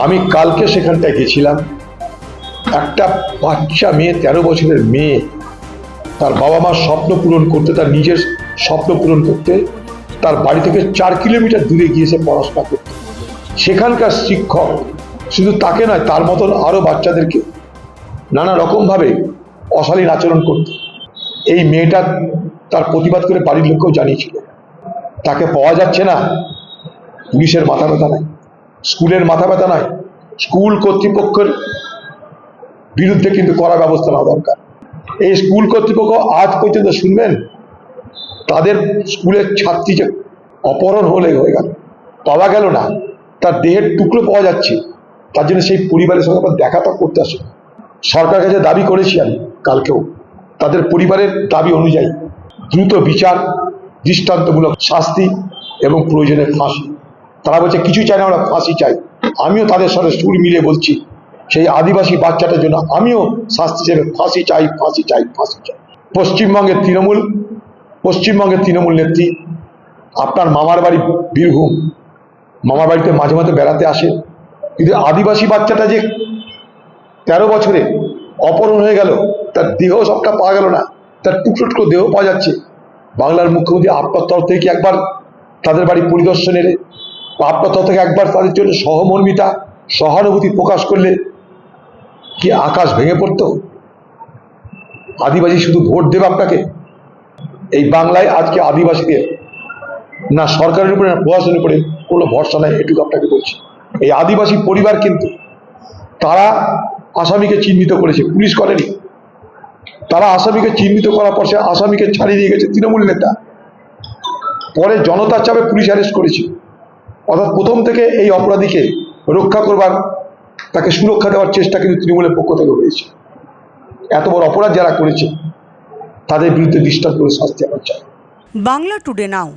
আমি কালকে সেখানটায় গেছিলাম। একটা বাচ্চা মেয়ে, তেরো বছরের মেয়ে, তার বাবা মার স্বপ্ন পূরণ করতে, তার নিজের স্বপ্ন পূরণ করতে, তার বাড়ি থেকে চার কিলোমিটার দূরে গিয়েছে পড়াশোনা করতে। সেখানকার শিক্ষক শুধু তাকে নয়, তার মতন আরও বাচ্চাদেরকে নানা রকমভাবে অশালীন আচরণ করত। এই মেয়েটা তার প্রতিবাদ করে বাড়ির লোককেও জানিয়েছিল। তাকে পাওয়া যাচ্ছে না। পুলিশের মাথা ব্যথা নাই। স্কুলের মাথা ব্যথা নাই? স্কুল কর্তৃপক্ষের বিরুদ্ধে কিন্তু করা ব্যবস্থা নেওয়া দরকার। এই স্কুল কর্তৃপক্ষ আজ পর্যন্ত শুনবেন, তাদের স্কুলের ছাত্রী যে অপহরণ হলে হয়ে গেল, পাওয়া গেল না, তার দেহের টুকরো পাওয়া যাচ্ছে, তার জন্য সেই পরিবারের সঙ্গে আবার দেখা তো করতে আসে। সরকারের কাছে দাবি করেছি আমি কালকেও, তাদের পরিবারের দাবি অনুযায়ী দ্রুত বিচার, দৃষ্টান্তমূলক শাস্তি এবং প্রয়োজনে ফাঁসি। তারা বলছে কিছু চাই না আমরা ফাঁসি চাই আমিও তাদের সাথে সুর মিলিয়ে বলছি, সেই আদিবাসী বাচ্চাটার জন্য আমিও শাস্তি হিসেবে ফাঁসি চাই ফাঁসি চাই ফাঁসি চাই। পশ্চিমবঙ্গের তৃণমূল পশ্চিমবঙ্গের তৃণমূল নেত্রী, আপনার মামার বাড়ি বীরভূম। মামার বাড়িতে মাঝে মাঝে বেড়াতে আসে। কিন্তু আদিবাসী বাচ্চাটা যে তেরো বছরে অপহরণ হয়ে গেল, তার দেহ সবটা পাওয়া গেল না, তার টুকরো টুকরো দেহ পাওয়া যাচ্ছে। বাংলার মুখ্যমন্ত্রী আপনার তরফ থেকে একবার তাদের বাড়ি পরিদর্শনের তরফ থেকে একবার তাদের জন্য সহমর্মিতা, সহানুভূতি প্রকাশ করলে কি আকাশ ভেঙে পড়তো? আদিবাসী শুধু ভোট দেবে আপনাকে? এই বাংলায় আজকে আদিবাসীদের না সরকারের উপরে, না প্রশাসনের উপরে কোনো ভরসা নাই, এটুকু আপনাকে বলছি। এই আদিবাসী পরিবার কিন্তু তারা আসামিকে চিহ্নিত করেছে, পুলিশ করেনি। তারা আসামিকে চিহ্নিত করার পর সে আসামিকে ছাড়িয়ে দিয়ে গেছে তৃণমূল নেতা। পরে জনতার চাপে পুলিশ অ্যারেস্ট করেছে। অর্থাৎ প্রথম থেকে এই অপরাধীকে রক্ষা করবার, তাকে সুরক্ষা দেওয়ার চেষ্টা কিন্তু তৃণমূলের পক্ষ থেকে হয়েছে। এত বড় অপরাধ যারা করেছে, তাদের বিরুদ্ধে দৃষ্টান্ত করে শাস্তি আমার চাই। Bangla today now.